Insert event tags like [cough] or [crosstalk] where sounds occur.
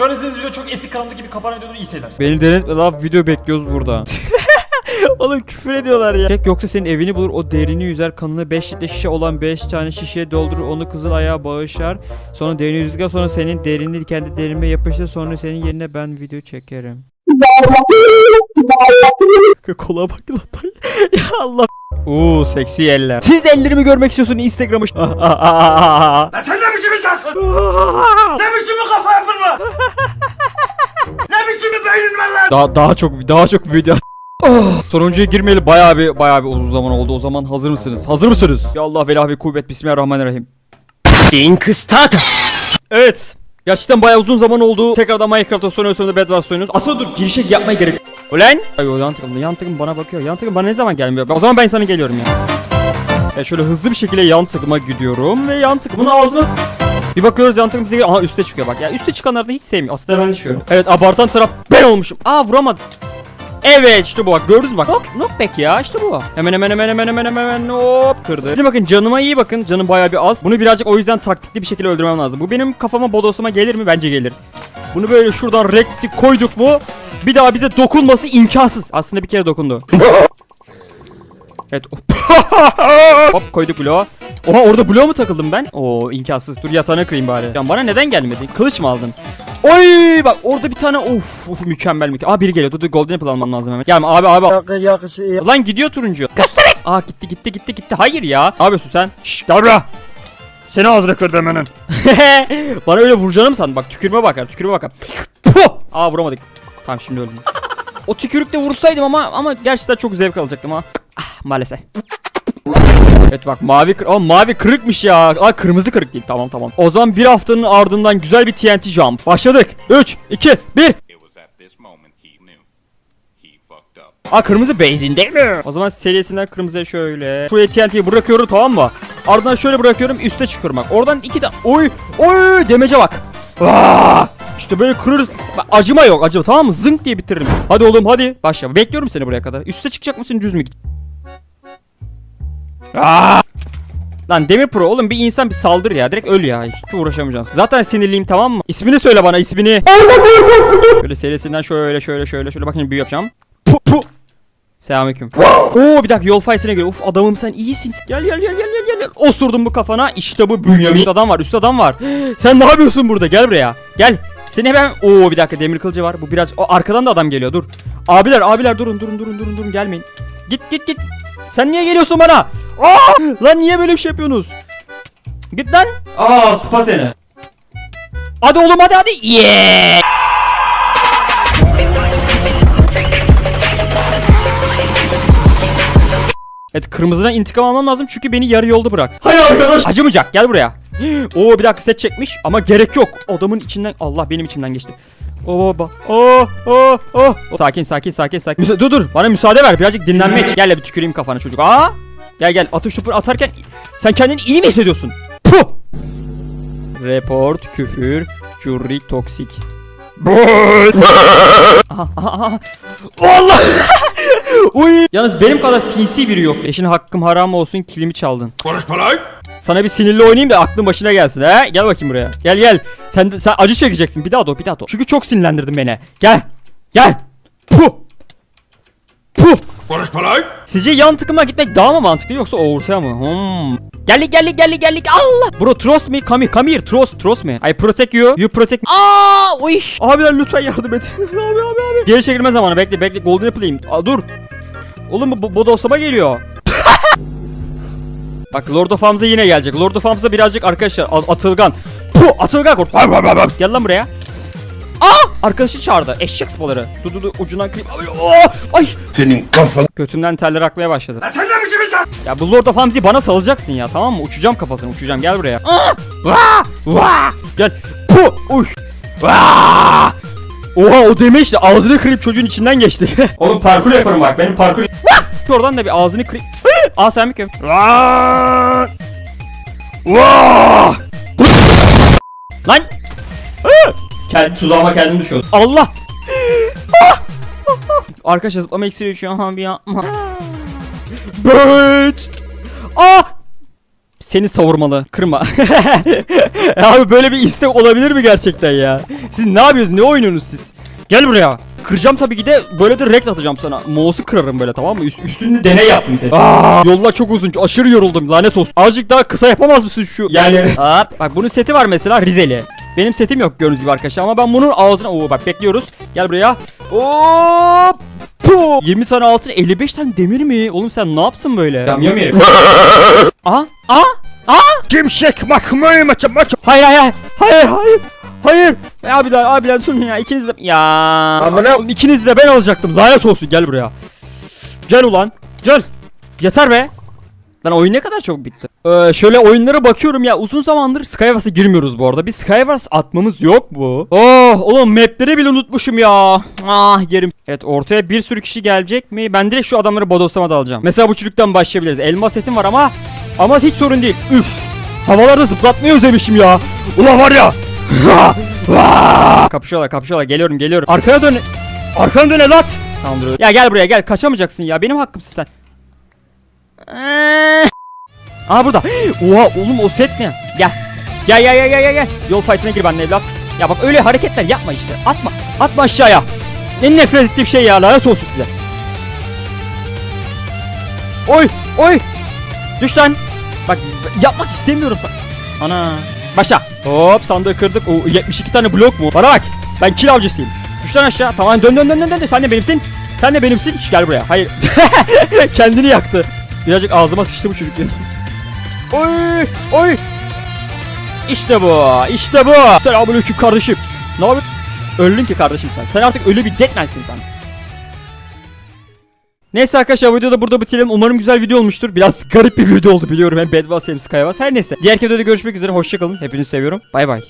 Şu an izlediğiniz video çok eski kanalımdaki bir kapan videodur iyi seyirler. Beni denetme lan video bekliyoruz burada. [laughs] Oğlum küfür ediyorlar ya. Tek yoksa senin evini bulur o derini yüzer kanını 5 litre şişe olan 5 tane şişeye doldurur onu kızıl ayağa bağışlar. Sonra derini yüzdükten sonra senin derini kendi derime yapıştır sonra senin yerine ben video çekerim. Kola bak lan [laughs] ya Allah. Uuu seksi eller. Siz de ellerimi görmek istiyorsunuz Instagram'ı. [laughs] Sen ne biçim bir kafa yapın lan? ne biçim bir beynin var lan? daha daha çok daha çok video. Oh, sonuncuya girmeyeli bayağı bir bayağı bir uzun zaman oldu. O zaman hazır mısınız? Hazır mısınız? Ya Allah velah ve kuvvet Bismillahirrahmanirrahim. Link start. Evet. Gerçekten bayağı uzun zaman oldu. Tekrardan Minecraft'ta sonra sonunda Bedwars oynuyoruz. Aslında dur girişe yapmaya gerek. Ulan! Ay o yan takım, yan takım bana bakıyor. Yan takım bana ne zaman gelmiyor? O zaman ben sana geliyorum ya. Ya şöyle hızlı bir şekilde yan takıma gidiyorum ve yan takımın ağzına bir bakıyoruz yan takım bize geliyor. Aha üste çıkıyor bak. Ya üste çıkanları da hiç sevmiyorum. Aslında ben düşüyorum. Evet abartan taraf ben olmuşum. Aa vuramadım. Evet işte bu bak gördünüz bak. Nok knockback ya işte bu. Hemen hemen hemen hemen hemen hemen hop kırdı. Şimdi bakın canıma iyi bakın. Canım bayağı bir az. Bunu birazcık o yüzden taktikli bir şekilde öldürmem lazım. Bu benim kafama bodosuma gelir mi? Bence gelir. Bunu böyle şuradan rekti koyduk mu? Bir daha bize dokunması imkansız. Aslında bir kere dokundu. [laughs] evet. [laughs] Hop koyduk bloğu. Oha orada bloğa mı takıldım ben? Oo imkansız. Dur yatağına kırayım bari. Ya bana neden gelmedin? Kılıç mı aldın? Oy bak orada bir tane of, of mükemmel mükemmel. Aa biri geliyor. Dur dur golden apple almam lazım hemen. Gelme abi abi. Lan gidiyor turuncu. Gösterek. Aa gitti gitti gitti gitti. Hayır ya. Ne yapıyorsun sen? Şşş gel buraya. Seni ağzına kırdım hemen. [laughs] Bana öyle vuracağını mı sandın? Bak tükürme bakar tükürme bakar. Puh! Aa vuramadık. Tamam şimdi öldüm. o tükürükte vursaydım ama ama gerçekten çok zevk alacaktım ha. Ah maalesef. Evet bak mavi kır Aa, mavi kırıkmış ya. Aa kırmızı kırık değil. Tamam tamam. O zaman bir haftanın ardından güzel bir TNT jump. Başladık. 3 2 1. It was at this moment he knew. He fucked up. Aa kırmızı benzin değil mi? O zaman serisinden kırmızıya şöyle. Şuraya TNT'yi bırakıyorum tamam mı? Ardından şöyle bırakıyorum üste çıkıyorum bak. Oradan iki de oy oy demece bak. Aa! İşte böyle kırırız. Acıma yok acıma tamam mı? Zınk diye bitiririm. Hadi oğlum hadi. Başla. Bekliyorum seni buraya kadar. Üste çıkacak mısın düz mü? Aa! Lan Demir Pro oğlum bir insan bir saldır ya. Direkt öl ya. Hiç uğraşamayacağım. Zaten sinirliyim tamam mı? İsmini söyle bana ismini. Şöyle serisinden şöyle şöyle şöyle şöyle bakın büyü yapacağım. Pu pu. Selamünaleyküm. Oo bir dakika yol fight'ine geliyor. Uf adamım sen iyisin. Gel gel gel gel gel gel. Osurdum bu kafana. İşte bu Bünyamin. Üst adam var üst adam var. [gasps] sen ne yapıyorsun burada? Gel buraya. Gel. Seni hemen Oo bir dakika demir kılıcı var. Bu biraz o arkadan da adam geliyor. Dur. Abiler abiler durun durun durun durun durun gelmeyin. Git git git. Sen niye geliyorsun bana? Aa! Lan niye böyle bir şey yapıyorsunuz? Git lan. Aa spa seni. Hadi oğlum hadi hadi. Yeah. Evet kırmızıdan intikam almam lazım çünkü beni yarı yolda bırak. Hay arkadaş. Acımayacak gel buraya. [gasps] Oo bir dakika set çekmiş ama gerek yok. Adamın içinden Allah benim içimden geçti. Oo ba. Oh oh oh. Sakin sakin sakin sakin. Müsa- dur dur bana müsaade ver birazcık dinlenmek. Gel bir tüküreyim kafana çocuk. Aa! Gel gel atış topur atarken sen kendini iyi mi hissediyorsun? Puh! Report, küfür, cürri, toksik. [laughs] aha, aha, aha. Allah! [laughs] Uy! Yalnız benim kadar sinsi biri yok. Eşin hakkım haram olsun kilimi çaldın. Konuşma lan! Sana bir sinirli oynayayım da aklın başına gelsin he. Gel bakayım buraya. Gel gel. Sen sen acı çekeceksin. Bir daha do, bir daha do. Çünkü çok sinirlendirdin beni. Gel. Gel. Puh. Puh. Konuşma lan! Sizce yan tıkıma gitmek daha mı mantıklı yoksa ortaya mı? Hmm. Geldik geldik geldik geldik. Allah. Bro trust me. Come here. Come here. Trust. Trust me. I protect you. You protect me. Aa, uy. Abiler lütfen yardım et. [laughs] abi abi abi. Geri çekilme zamanı. Bekle bekle. Golden Apple'ıyım. Aa, dur. Oğlum bu, bu bodoslama geliyor. [laughs] Bak Lord of Hamza yine gelecek. Lord of Hamza birazcık arkadaşlar atılgan. Puh, atılgan kurt. Gel lan buraya. Aa! Arkadaşı çağırdı. Eşek spaları. Dur dur dur ucundan kırayım. Ay, oh! Ay! Senin kafan... Götümden teller akmaya başladı. Lan sen ne biçim insan? Ya bu Lord of Hamzi'yi bana salacaksın ya tamam mı? Uçacağım kafasını uçacağım gel buraya. Aa! Vaa! Vaa! Gel. Puh! Uy! Vaa! Oha o deme işte ağzını kırıp çocuğun içinden geçti. [laughs] Oğlum parkur yaparım bak benim parkur. Vah! Oradan da bir ağzını kırayım. Aa sen mi kim? Vaa! Vaa! Lan! Kendi tuzağıma kendim düşüyorum. Allah! Ah! [laughs] Arkadaşlar zıplama iksiri şu an bir yapma. Bird! Ah! seni savurmalı. Kırma. [laughs] abi böyle bir istek olabilir mi gerçekten ya? Siz ne yapıyorsunuz? Ne oynuyorsunuz siz? Gel buraya. Kıracağım tabii ki de böyle de rekt atacağım sana. Mouse'u kırarım böyle tamam mı? Üst, üstünde deney yaptım seni. Aa, yollar çok uzun. Aşırı yoruldum. Lanet olsun. Azıcık daha kısa yapamaz mısın şu yerleri? Hop. Bak bunun seti var mesela Rizeli. Benim setim yok gördüğünüz gibi arkadaşlar ama ben bunun ağzına... Oo bak bekliyoruz. Gel buraya. Hop. Puh! 20 tane altın 55 tane demir mi? Oğlum sen ne yaptın böyle? Yamyam yerim. Aha. Aha. Aha. Şimşek makmur maça maça. Hayır hayır hayır. Hayır hayır. Abiler abiler durun ya ikiniz de ya. Amına- ikiniz de ben alacaktım. Lanet olsun gel buraya. Gel ulan. Gel. Yeter be. Lan oyun ne kadar çok bitti. Ee, şöyle oyunlara bakıyorum ya uzun zamandır Skywars'a girmiyoruz bu arada. Bir Skywars atmamız yok mu? Oh oğlum mapleri bile unutmuşum ya. Ah yerim. Evet ortaya bir sürü kişi gelecek mi? Ben direkt şu adamları bodoslama da alacağım. Mesela bu çocuktan başlayabiliriz. Elmas setim var ama ama hiç sorun değil. Üf. Havalarda zıplatmayı özlemişim ya. Ulan var ya. [laughs] kapışıyorlar kapışıyorlar geliyorum geliyorum. Arkana dön. Arkana dön evlat. Tamam. Ya gel buraya gel kaçamayacaksın ya. Benim hakkımsın sen. Aa burada. Oha oğlum o set ne? Gel. Gel gel gel gel gel. Yol fight'ına gir benimle evlat. Ya bak öyle hareketler yapma işte. Atma. Atma aşağıya. En nefret ettiğim şey ya lanet olsun size. Oy oy. Düş lan. Bak yapmak istemiyorum sen. Ana. Başla. Hop sandığı kırdık. O 72 tane blok mu? Bana bak. Ben kill avcısıyım. Düş lan aşağı. Tamam dön dön dön dön dön. Sen de benimsin. Sen de benimsin. Gel buraya. Hayır. [laughs] Kendini yaktı. Birazcık ağzıma sıçtı bu çocuk. [laughs] Oy oy. İşte bu. işte bu. Selamünaleyküm kardeşim. Ne yapıyorsun? Öldün ki kardeşim sen. Sen artık ölü bir deadmansin sen. Neyse arkadaşlar videoda burada bitirelim. Umarım güzel video olmuştur. Biraz [laughs] garip bir video oldu biliyorum. Hem Bad Wars hem Skywars. Her neyse. Diğer videoda görüşmek üzere. Hoşçakalın. Hepinizi seviyorum. Bay bay.